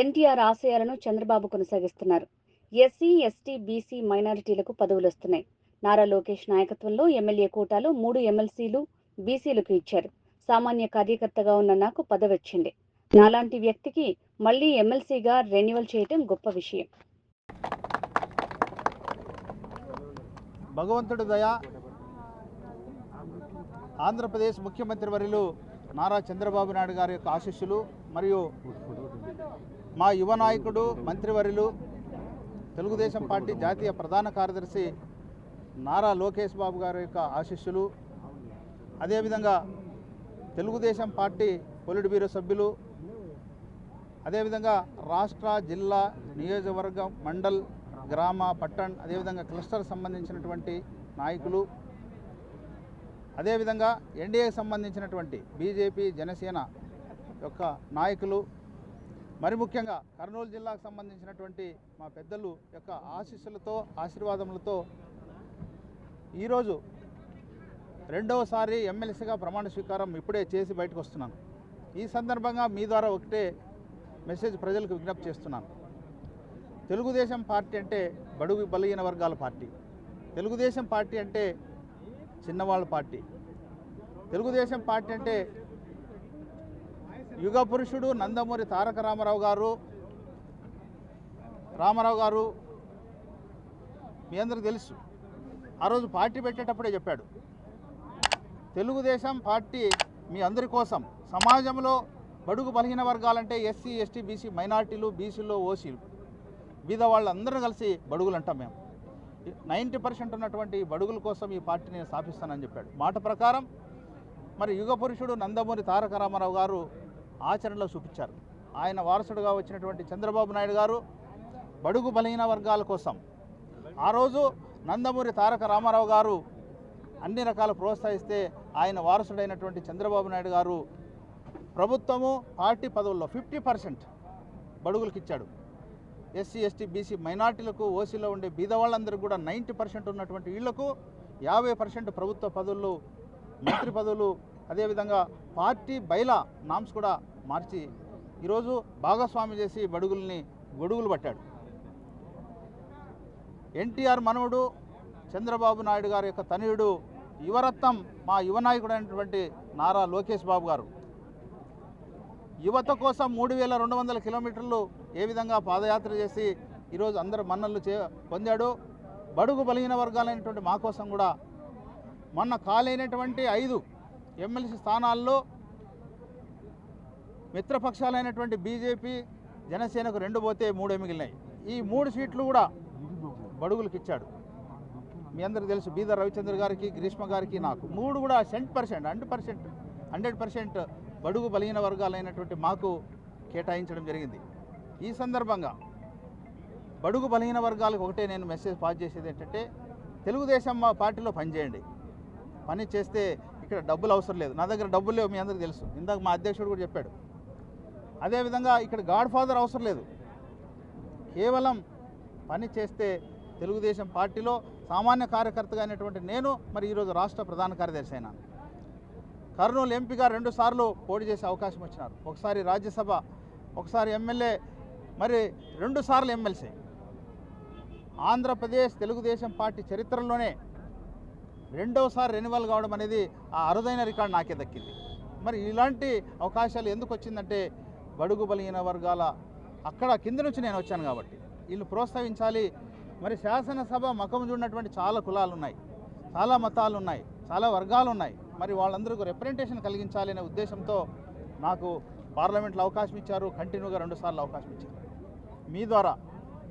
ఎన్టీఆర్ ఆశయాలను చంద్రబాబు కొనసాగిస్తున్నారు. SC ST BC మైనారిటీలకు పదవులు వస్తున్నాయి. నారా లోకేష్ నాయకత్వంలో ఎమ్మెల్యే కోటాలో మూడు ఎమ్మెల్సీలు బీసీలకు ఇచ్చారు. సామాన్య కార్యకర్తగా ఉన్న నాకు పదవి వచ్చింది నాలాంటి వ్యక్తికి మళ్ళీ ఎమ్మెల్సీగా రెన్యువల్ చేయటం గొప్ప విషయం. భగవంతుడు దయ ఆంధ్రప్రదేశ్ ముఖ్యమంత్రి వర్యులు నారా చంద్రబాబు నాయుడు గారి యొక్క ఆశీస్సులు మరియు మా యువ నాయకుడు మంత్రివర్యులు తెలుగుదేశం పార్టీ జాతీయ ప్రధాన కార్యదర్శి నారా లోకేష్ బాబు గారి యొక్క ఆశీస్సులు. అదేవిధంగా తెలుగుదేశం పార్టీ పొలిట్ బ్యూరో సభ్యులు. అదేవిధంగా రాష్ట్ర జిల్లా నియోజకవర్గం మండల్ గ్రామ పట్టణ్ అదేవిధంగా క్లస్టర్ సంబంధించినటువంటి నాయకులు. అదేవిధంగా ఎన్డీఏకి సంబంధించినటువంటి బీజేపీ జనసేన యొక్క నాయకులు మరి ముఖ్యంగా కర్నూలు జిల్లాకు సంబంధించినటువంటి మా పెద్దలు యొక్క ఆశీస్సులతో ఆశీర్వాదములతో ఈరోజు రెండవసారి ఎమ్మెల్సీగా ప్రమాణ స్వీకారం ఇప్పుడే చేసి బయటకు వస్తున్నాను. ఈ సందర్భంగా మీ ద్వారా ఒకటే మెసేజ్ ప్రజలకు విజ్ఞప్తి చేస్తున్నాను. తెలుగుదేశం పార్టీ అంటే బడుగు బలహీన వర్గాల పార్టీ. తెలుగుదేశం పార్టీ అంటే చిన్నవాళ్ళ పార్టీ. తెలుగుదేశం పార్టీ అంటే యుగ పురుషుడు నందమూరి తారక రామారావు గారు. రామారావు గారు మీ అందరికి తెలుసు. ఆ రోజు పార్టీ పెట్టేటప్పుడే చెప్పాడు. తెలుగుదేశం పార్టీ మీ అందరి కోసం సమాజంలో బడుగు బలహీన వర్గాలంటే ఎస్సీ ఎస్టీ బీసీ మైనార్టీలు బీసీలు ఓసీలు. బీద వాళ్ళందరూ కలిసి బడుగులు అంటాం మేము. నైంటీ పర్సెంట్ ఉన్నటువంటి బడుగుల కోసం ఈ పార్టీని స్థాపిస్తానని చెప్పాడు. మాట ప్రకారం మరి యుగ పురుషుడు నందమూరి తారక రామారావు గారు ఆచరణలో చూపించారు. ఆయన వారసుడుగా వచ్చినటువంటి చంద్రబాబు నాయుడు గారు బడుగు బలహీన వర్గాల కోసం ఆ రోజు నందమూరి తారక రామారావు గారు అన్ని రకాల ప్రోత్సహిస్తే ఆయన వారసుడైనటువంటి చంద్రబాబు నాయుడు గారు ప్రభుత్వము పార్టీ పదవుల్లో ఫిఫ్టీ పర్సెంట్ బడుగులకు ఇచ్చాడు ఎస్సీ ఎస్టీ బీసీ మైనార్టీలకు ఓసీలో ఉండే బీద వాళ్ళందరికీ కూడా నైంటీ పర్సెంట్ ఉన్నటువంటి వీళ్ళకు యాభై పర్సెంట్ ప్రభుత్వ పదవులు మంత్రి పదవులు అదేవిధంగా పార్టీ బైలా నామ్స్ కూడా మార్చి ఈరోజు భాగస్వామి చేసి బడుగుల్ని గొడుగులు పట్టాడు. ఎన్టీఆర్ మనవుడు చంద్రబాబు నాయుడు గారి యొక్క తనయుడు యువరత్నం మా యువ నాయకుడు అయినటువంటి నారా లోకేష్ బాబు గారు. యువత కోసం మూడు వేల రెండు వందల కిలోమీటర్లు ఏ విధంగా పాదయాత్ర చేసి ఈరోజు అందరు మన్నలు చే పొందాడు. బడుగు బలహీన వర్గాలైనటువంటి మా కోసం కూడా మొన్న ఖాళైనటువంటి ఐదు ఎమ్మెల్సీ స్థానాల్లో మిత్రపక్షాలైనటువంటి బీజేపీ జనసేనకు రెండు పోతే మూడే మిగిలినాయి. ఈ మూడు సీట్లు కూడా బడుగులకు ఇచ్చాడు. మీ అందరికీ తెలుసు బీదర్ రవిచంద్ర గారికి గ్రీష్మ గారికి నాకు. మూడు కూడా cent percent hundred percent hundred percent బడుగు బలహీన వర్గాలైనటువంటి మాకు కేటాయించడం జరిగింది. ఈ సందర్భంగా బడుగు బలహీన వర్గాలకు ఒకటే నేను మెసేజ్ పాస్ చేసేది ఏంటంటే తెలుగుదేశం మా పార్టీలో పనిచేయండి. పని చేస్తే ఇక్కడ డబ్బులు అవసరం లేదు. నా దగ్గర డబ్బులు లేవు మీ అందరికీ తెలుసు. ఇందాక మా అధ్యక్షుడు కూడా చెప్పాడు. అదేవిధంగా ఇక్కడ గాడ్ ఫాదర్ అవసరం లేదు. కేవలం పని చేస్తే తెలుగుదేశం పార్టీలో సామాన్య కార్యకర్తగా అయినటువంటి నేను మరి ఈరోజు రాష్ట్ర ప్రధాన కార్యదర్శి అయినాను కర్నూలు ఎంపీగా రెండు సార్లు పోటీ చేసే అవకాశం వచ్చినారు. ఒకసారి రాజ్యసభ ఒకసారి ఎమ్మెల్యే మరి రెండు సార్లు ఎమ్మెల్సీ. ఆంధ్రప్రదేశ్ తెలుగుదేశం పార్టీ చరిత్రలోనే రెండవసారి రెన్యువల్ కావడం అనేది ఆ అరుదైన రికార్డు నాకే దక్కింది. మరి ఇలాంటి అవకాశాలు ఎందుకు వచ్చిందంటే బడుగు బలిగిన వర్గాల అక్కడ కింద నుంచి నేను వచ్చాను కాబట్టి. వీళ్ళు ప్రోత్సహించాలి. మరి శాసనసభ మకం చూడినటువంటి చాలా కులాలు ఉన్నాయి చాలా మతాలు ఉన్నాయి చాలా వర్గాలు ఉన్నాయి మరి వాళ్ళందరికీ రిప్రజెంటేషన్ కలిగించాలి అనే ఉద్దేశంతో నాకు పార్లమెంట్లో అవకాశం ఇచ్చారు. కంటిన్యూగా రెండుసార్లు అవకాశం ఇచ్చారు. మీ ద్వారా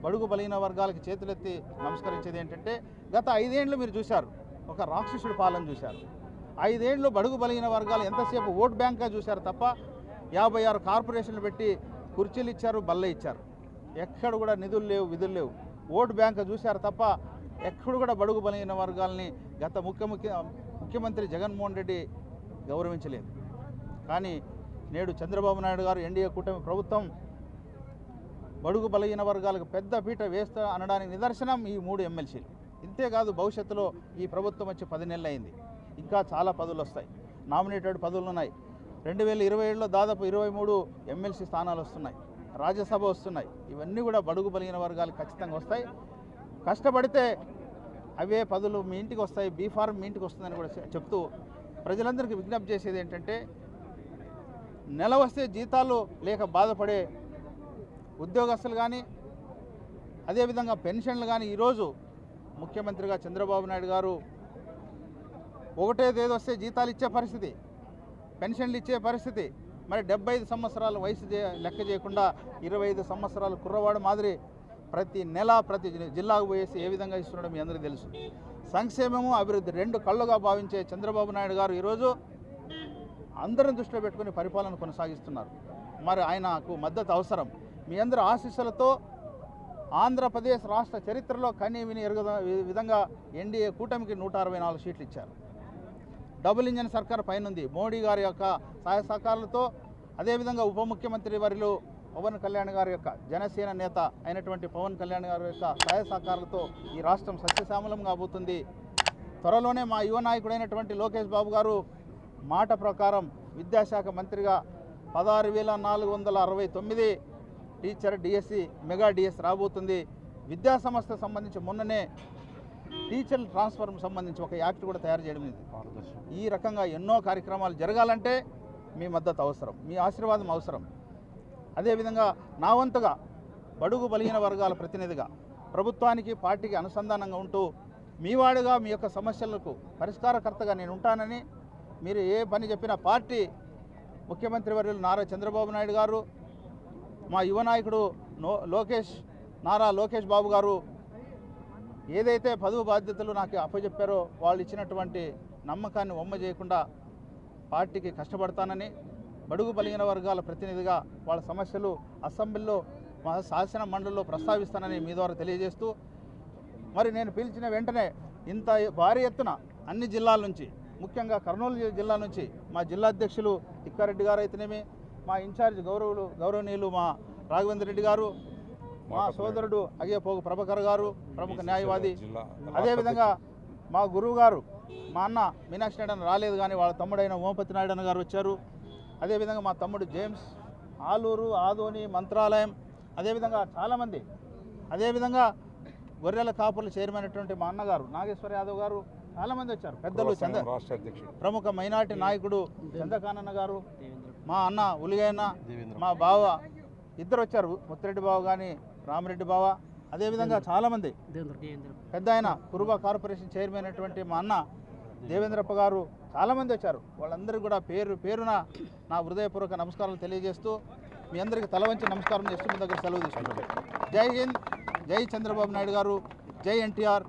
బడుగు బలహీన వర్గాలకు చేతులెత్తి నమస్కరించేది ఏంటంటే గత ఐదేండ్లు మీరు చూశారు ఒక రాక్షసుడి పాలన చూశారు. ఐదేండ్లు బడుగు బలహీన వర్గాలు ఎంతసేపు ఓట్ బ్యాంక్గా చూశారు తప్ప యాభై ఆరు కార్పొరేషన్లు పెట్టి కుర్చీలు ఇచ్చారు బల్ల ఇచ్చారు. ఎక్కడ కూడా నిధులు లేవు విధులు లేవు. ఓటు బ్యాంక్ చూశారు తప్ప ఎక్కడ కూడా బడుగు బలహీన వర్గాల్ని గత ముఖ్య ముఖ్య ముఖ్యమంత్రి జగన్మోహన్ రెడ్డి గౌరవించలేదు. కానీ నేడు చంద్రబాబు నాయుడు గారు ఎన్డీఏ కూటమి ప్రభుత్వం బడుగు బలహీన వర్గాలకు పెద్ద పీట వేస్తా అనడానికి నిదర్శనం ఈ మూడు ఎమ్మెల్సీలు. ఇంతేకాదు భవిష్యత్తులో ఈ ప్రభుత్వం వచ్చి పది నెలలు అయింది. ఇంకా చాలా పదవులు వస్తాయి. నామినేటెడ్ పదవులు ఉన్నాయి. రెండు వేల ఇరవై ఏడులో దాదాపు ఇరవై మూడు ఎమ్మెల్సీ స్థానాలు వస్తున్నాయి. రాజ్యసభ వస్తున్నాయి. ఇవన్నీ కూడా బడుగు బలిగిన వర్గాలు ఖచ్చితంగా వస్తాయి. కష్టపడితే అవే పదులు మీ ఇంటికి వస్తాయి. బీ ఫార్మ్ మీ ఇంటికి వస్తుందని కూడా చెప్తూ ప్రజలందరికీ విజ్ఞప్తి చేసేది ఏంటంటే నెల వస్తే జీతాలు లేక బాధపడే ఉద్యోగస్తులు కానీ అదేవిధంగా పెన్షన్లు కానీ ఈరోజు ముఖ్యమంత్రిగా చంద్రబాబు నాయుడు గారు ఒకటే తేదీ వస్తే జీతాలు ఇచ్చే పరిస్థితి పెన్షన్లు ఇచ్చే పరిస్థితి. మరి డెబ్బై ఐదు సంవత్సరాల వయసు లెక్క చేయకుండా ఇరవై ఐదు సంవత్సరాలు కుర్రవాడు మాదిరి ప్రతి నెల ప్రతి జిల్లాకు పోయేసి ఏ విధంగా ఇస్తున్నాడో మీ అందరికీ తెలుసు. సంక్షేమము అభివృద్ధి రెండు కళ్ళుగా భావించే చంద్రబాబు నాయుడు గారు ఈరోజు అందరం దృష్టిలో పెట్టుకుని పరిపాలన కొనసాగిస్తున్నారు. మరి ఆయనకు మద్దతు అవసరం. మీ అందరి ఆశీస్సులతో ఆంధ్రప్రదేశ్ రాష్ట్ర చరిత్రలో కనీ విని ఎరుగ విధంగా ఎన్డీఏ కూటమికి నూట అరవై నాలుగు సీట్లు ఇచ్చారు. డబుల్ ఇంజన్ సర్కార్ పైనుంది. మోడీ గారి యొక్క సహాయ సహకారాలతో అదేవిధంగా ఉప ముఖ్యమంత్రి వర్యులు పవన్ కళ్యాణ్ గారి యొక్క జనసేన నేత అయినటువంటి పవన్ కళ్యాణ్ గారి యొక్క సహాయ సహకారాలతో ఈ రాష్ట్రం సస్యశ్యామలం కాబోతుంది. త్వరలోనే మా యువ నాయకుడైనటువంటి లోకేష్ బాబు గారు మాట ప్రకారం విద్యాశాఖ మంత్రిగా పదహారు వేల నాలుగు వందల అరవై తొమ్మిది టీచర్ డిఎస్సి మెగా డిఎస్ రాబోతుంది. విద్యా సంస్థ సంబంధించి మొన్ననే టీచర్ ట్రాన్స్ఫర్ సంబంధించి ఒక యాక్ట్ కూడా తయారు చేయడం ఇది ఈ రకంగా ఎన్నో కార్యక్రమాలు జరగాలంటే మీ మద్దతు అవసరం మీ ఆశీర్వాదం అవసరం. అదేవిధంగా నా వంతుగా బడుగు బలహీన వర్గాల ప్రతినిధిగా ప్రభుత్వానికి పార్టీకి అనుసంధానంగా ఉంటూ మీ వాడుగా మీ యొక్క సమస్యలకు పరిష్కారకర్తగా నేను ఉంటానని మీరు ఏ పని చెప్పినా పార్టీ ముఖ్యమంత్రి వర్యులు నారా చంద్రబాబు నాయుడు గారు మా యువ నాయకుడు లోకేష్ నారా లోకేష్ బాబు గారు ఏదైతే పదవి బాధ్యతలు నాకు అప్పచెప్పారో వాళ్ళు ఇచ్చినటువంటి నమ్మకాన్ని ఒమ్మ చేయకుండా పార్టీకి కష్టపడతానని బడుగు బలిగిన వర్గాల ప్రతినిధిగా వాళ్ళ సమస్యలు అసెంబ్లీలో మా శాసన మండలిలో ప్రస్తావిస్తానని మీ ద్వారా తెలియజేస్తూ మరి నేను పిలిచిన వెంటనే ఇంత భారీ ఎత్తున అన్ని జిల్లాల నుంచి ముఖ్యంగా కర్నూలు జిల్లా నుంచి మా జిల్లా అధ్యక్షులు తిక్కారెడ్డి గారు అయితేనేమి మా ఇన్ఛార్జ్ గౌరవులు గౌరవనీయులు మా రాఘవేంద్ర రెడ్డి గారు మా సోదరుడు అయ్యపోగు ప్రభాకర్ గారు ప్రముఖ న్యాయవాది. అదేవిధంగా మా గురువు గారు మా అన్న మీనాక్షి నాయుడు రాలేదు కానీ వాళ్ళ తమ్ముడైన ఓంపతి నాయుడు గారు వచ్చారు. అదేవిధంగా మా తమ్ముడు జేమ్స్ ఆలూరు ఆదోని మంత్రాలయం అదేవిధంగా చాలామంది. అదేవిధంగా గొర్రెల కాపుల చైర్మన్ అయినటువంటి మా అన్నగారు నాగేశ్వర యాదవ్ గారు చాలామంది వచ్చారు. పెద్దలు చంద రాష్ట్ర అధ్యక్షుడు. ప్రముఖ మైనార్టీ నాయకుడు చంద్రకానన్న గారు మా అన్న ఉలిగైన మా బావ ఇద్దరు వచ్చారు ముత్తిరెడ్డి బావ కానీ రామిరెడ్డి బావ. అదేవిధంగా చాలామంది. పెద్ద ఆయన కురుబా కార్పొరేషన్ చైర్మన్ అయినటువంటి మా అన్న దేవేంద్రప్ప గారు చాలామంది వచ్చారు. వాళ్ళందరికీ కూడా పేరు పేరున నా హృదయపూర్వక నమస్కారాలు తెలియజేస్తూ మీ అందరికీ తల వంచి నమస్కారం చేస్తూ మీ దగ్గర సెలవు తీసుకుంటాను జై హింద్ జై చంద్రబాబు నాయుడు గారు జై ఎన్టీఆర్.